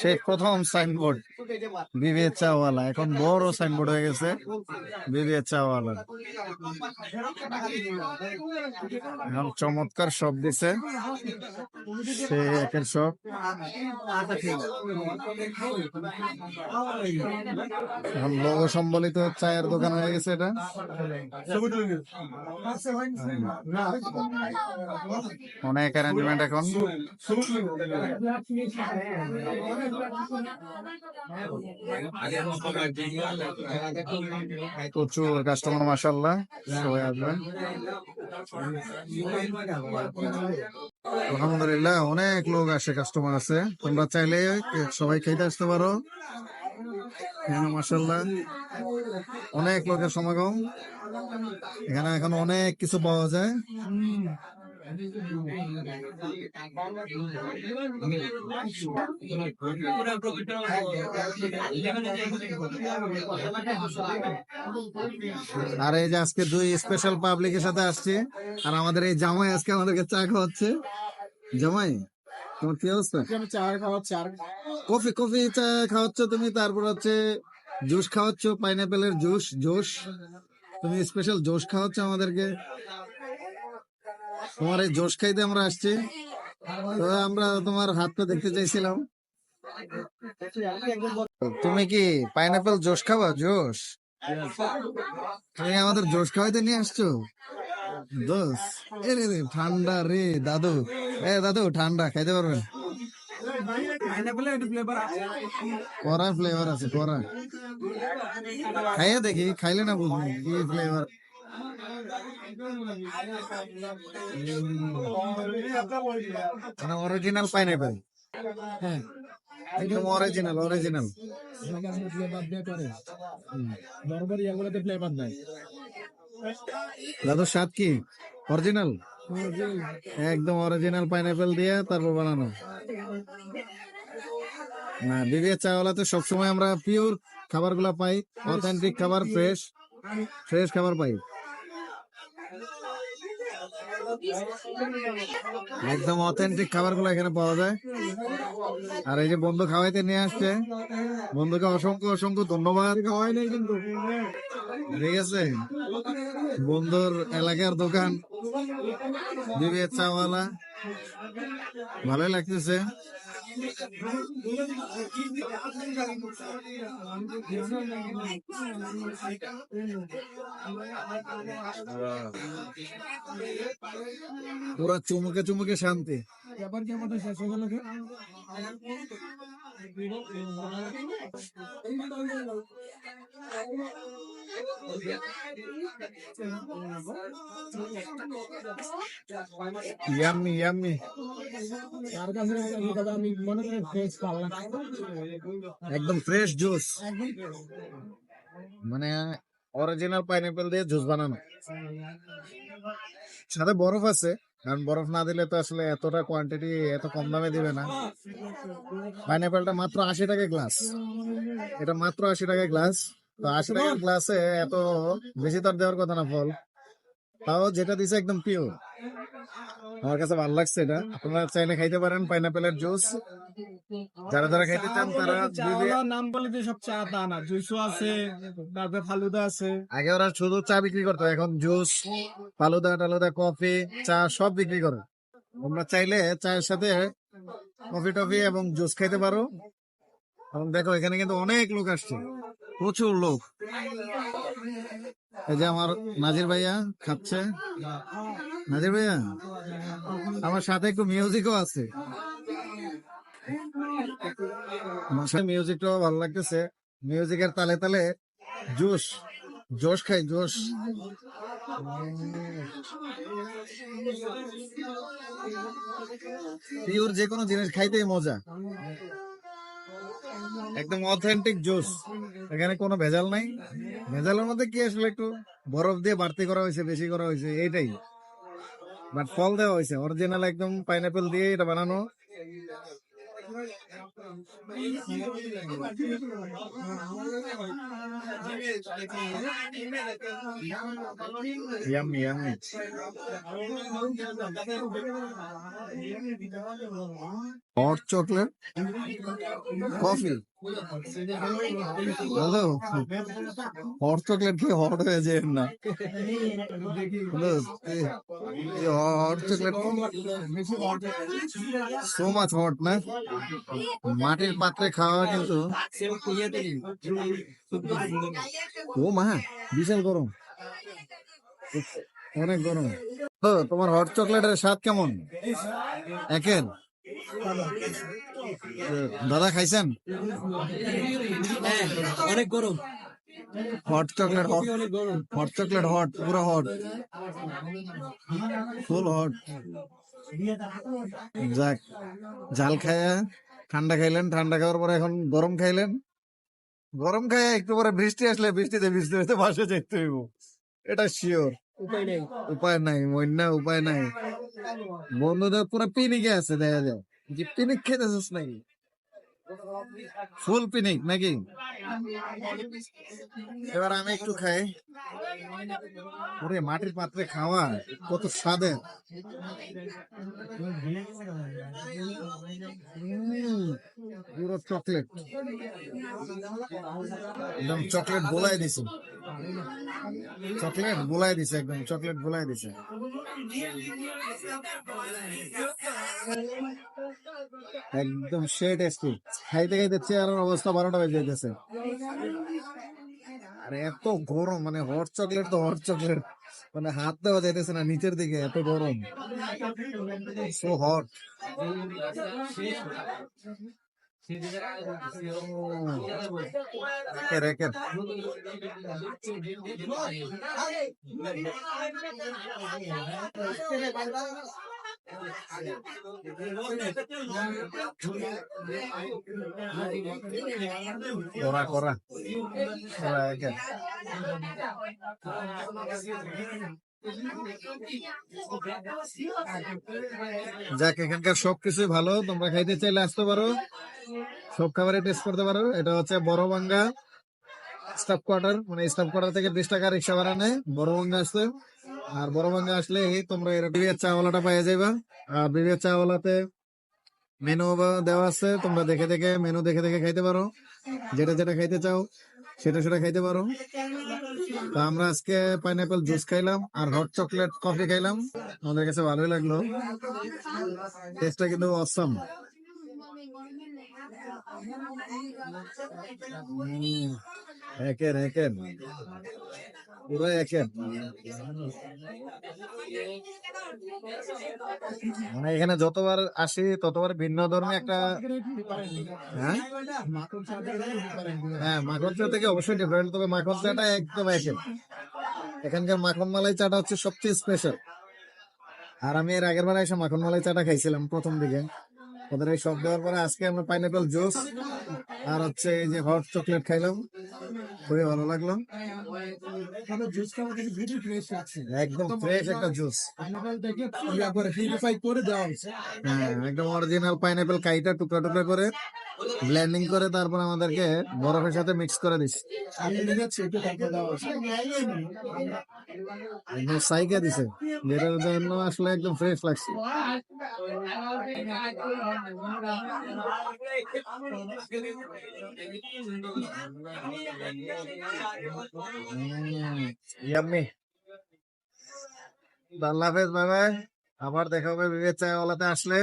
সেই প্রথম signboard. BBA চাওয়ালা, এখন বড় সাইনবোর্ড হয়ে গেছে। বিবিএ চাওয়ালা। এখন চমৎকার সব দিছে। সে একের সব লোগো সম্বলিত চায়ের দোকান হয়ে গেছে এটা। অনেক অ্যারেঞ্জমেন্ট এখন। প্রচুর কাস্টমার মাসাল্লাহ সবাই আসবেন আলহামদুলিল্লাহ, অনেক লোক আসে কাস্টমার আছে। তোমরা চাইলে সবাই খেতে আসতে পারো। এখানে মাসাল্লাহ অনেক লোকের সমাগম। এখানে এখন অনেক কিছু পাওয়া যায়। আর এই যে আজকে দুই স্পেশাল পাবলিকের সাথে আসছে। আর আমাদের এই জামাই আজকে আমাদেরকে চা খাওয়াচ্ছে। জামাই, তোমার কি অবস্থা? চা কফি কফি চা খাওয়াচ্ছ তুমি, তারপর হচ্ছে জুস খাওয়াচ্ছ, পাইনাপেলের জুস জুস। তুমি স্পেশাল জোশ খাওয়াচ্ছ আমাদেরকে। তোমার এই জোশ খাইতে আমরা আসছি। তো আমরা তোমার হাতটা দেখতে চাইছিলাম। তুমি কি পাইনাপেল জোশ খাবা? জোশ? তুমি আমাদের জোশ খাওয়াইতে নিয়ে আসছো? দোষ এ রে রে, ঠান্ডা রে দাদু। এ দাদু, ঠান্ডা, খাইতে পারবেন? একটু ফ্লেভার আছে কড়া খাইয়া দেখি, খাইলে না বুঝবি কি ফ্লেভার অরিজিনাল পাইনাপেল হ্যাঁ। একদম অরিজিনাল অরিজিনাল নর্মাল ইয়াগুলোতে ফ্লেভার নাই। দাদুর স্বাদ কি? অরিজিনাল একদম অরিজিনাল পাইনাপেল দিয়ে তারপর বানানো। না বিবিএ চাওয়ালাতে সবসময় আমরা পিওর খাবারগুলো পাই। অথেন্টিক খাবার ফ্রেশ ফ্রেশ খাবার পাই। একদম অথেন্টিক খাবারগুলো এখানে পাওয়া যায়। আর এই যে বন্ধু খাওয়াইতে নিয়ে আসছে। বন্ধুকে অসংখ্য অসংখ্য ধন্যবাদ। খাওয়াই নাই কিন্তু ঠিক আছে? বন্ধুর এলাকার দোকান বিবিএ চাওয়ালা। ভালোই লাগতেছে। পুরা চুমুকে চুমুকে শান্তি ব্যাপার কি আমাদের শেষ হয়ে গেল কি? ইয়াম্মি ইয়াম্মি তার কাছে এই কথা আমি একদম ফ্রেশ জুস মানে অরিজিনাল পাইনাপেল দিয়ে জুস বানানো। সাথে বরফ আছে, কারণ বরফ না দিলে তো আসলে এতটা কোয়ান্টিটি এত কম দামে দিবে না। পাইনাপেলটা মাত্র আশি টাকা গ্লাস এটা মাত্র আশি টাকা গ্লাস তো আশি টাকা গ্লাসে এত বেশি আর দেওয়ার কথা না ফল তাও যেটা দিছে একদম পিওর আমার কাছে ভালো লাগছে এটা। আপনারা চাইলে খাইতে পারেন পাইনাপেলের জুস যারা যারা খাইতে চান তারা নাম বলে যে সব চা তা না জুসও আছে তারপরে ফালুদা আছে। আগে ওরা শুধু চা বিক্রি করতো এখন জুস ফালুদা টালুদা কফি চা সব বিক্রি করে। তোমরা চাইলে চায়ের সাথে কফি টফি এবং জুস খাইতে পারো। এবং দেখো এখানে কিন্তু অনেক লোক আসছে। প্রচুর লোক। এই যে আমার নাজির ভাইয়া খাচ্ছে। নাজির ভাইয়া, আমার সাথে একটু মিউজিকও আছে। আমার সাথে মিউজিকটাও ভালো লাগতেছে। মিউজিকের তালে তালে জোশ জোশ খাই জোশ পিওর যে কোনো জিনিস খাইতেই মজা। একদম অথেন্টিক জুস এখানে কোনো ভেজাল নাই। ভেজালের মধ্যে কি আসলে একটু বরফ দিয়ে বাড়তি করা হয়েছে, বেশি করা হয়েছে, এইটাই। বাট ফল দেওয়া হয়েছে অরিজিনাল একদম পাইনাপেল দিয়ে এটা বানানো। Hot chocolate coffee hello hot chocolate কি হট হয়ে যায় না? Hot chocolate so much hot না? মাটির পাত্রে খাওয়া কিন্তু ও মা, বিশাল গরম। অনেক গরম। তোমার হট চকলেটের স্বাদ কেমন? একের। দাদা খাইছেন? অনেক গরম। Hot chocolate hot hot chocolate hot পুরো হট ফুল হট যাক ঝাল খায়া ঠান্ডা খাইলেন ঠান্ডা খাওয়ার পরে এখন গরম খাইলেন। গরম খাইয়া একটু পরে বৃষ্টি আসলে বৃষ্টিতে বৃষ্টি হইতে বাসে যেতে হইব। এটা শিওর উপায় নেই। উপায় নাই মন্যা উপায় নাই। বন্ধুদের পুরো পিনিকে আছে দেখা যায় যে পিনিক খেতেছিস নাকি? ফুল পিনিক নাকি? এবার আমি একটু খাই। ওরে মাটির পাত্রে খাওয়া কত স্বাদের। পুরো চকলেট। একদম চকলেট গোলাই দিছে। চকলেট গোলাই দিছে একদম চকলেট বোলাই দিছে। একদম সে টেস্টি খাইতে খাইতে চেয়ারের অবস্থা বারোটা বেজে যেতেছে আরে এত গরম মানে হট চকলেট তো হট চকলেট মানে হাত দেওয়া যাইতেছে না, নিচের দিকে এত গরম। সো হট করা করা যাক, এখানকার সবকিছুই ভালো। তোমরা খাইতে চাইলে আসতে পারো। সব খাবারে টেস্ট করতে পারো। এটা হচ্ছে বড় বাঙ্গা স্টাফ কোয়ার্টার মানে স্টাফ কোয়ার্টার থেকে বিশ টাকা রিক্সা ভাড়া নেয়। বড় বাঙ্গা আসতে। আর বড় বাঙ্গা আসলে তোমরা এরকম বিবিএর চাওয়ালাটা পাইয়ে যাইবা। আর বিবিএর চাওয়ালাতে মেনু দেওয়া আছে, তোমরা দেখে দেখে মেনু দেখে দেখে খাইতে পারো। যেটা যেটা খাইতে চাও, সেটা সেটা খাইতে পারো। তো আমরা আজকে পাইনাপেল জুস খাইলাম আর হট চকলেট কফি খাইলাম। আমাদের কাছে ভালোই লাগল। টেস্টটা কিন্তু অসম একের একের। মানে এখানে যতবার আসি, ততবার ভিন্ন ধর্মী একটা হ্যাঁ? মাখন হ্যাঁ মাখন চা থেকে অবশ্যই ডিফারেন্ট তবে মাখন চাটা একদম একের এখানকার মাখন মালাই চাটা হচ্ছে সবচেয়ে স্পেশাল আর আমি এর আগের বার এসে মাখন মালাই চাটা খাইছিলাম প্রথম দিকে। ওদের এই সব দেওয়ার পরে আজকে আমরা পাইনাপেল জুস আর হচ্ছে এই যে হট চকলেট খাইলাম। খুবই ভালো লাগল। একদম ফ্রেশ একটা জুস হ্যাঁ একদম অরিজিনাল পাইনাপেল কাইটা টুকরা টুকরা করে। ব্লেন্ডিং করে তারপর আমাদেরকে বরফের সাথে মিক্স করে একদম সাইকা দিছে। যেটার জন্য আসলে একদম ফ্রেশ লাগছে। ইয়াম্মি। আল্লাহ হাফেজ, বাই আবার দেখা হবে বিবেক চায়ওয়ালাতে আসলে।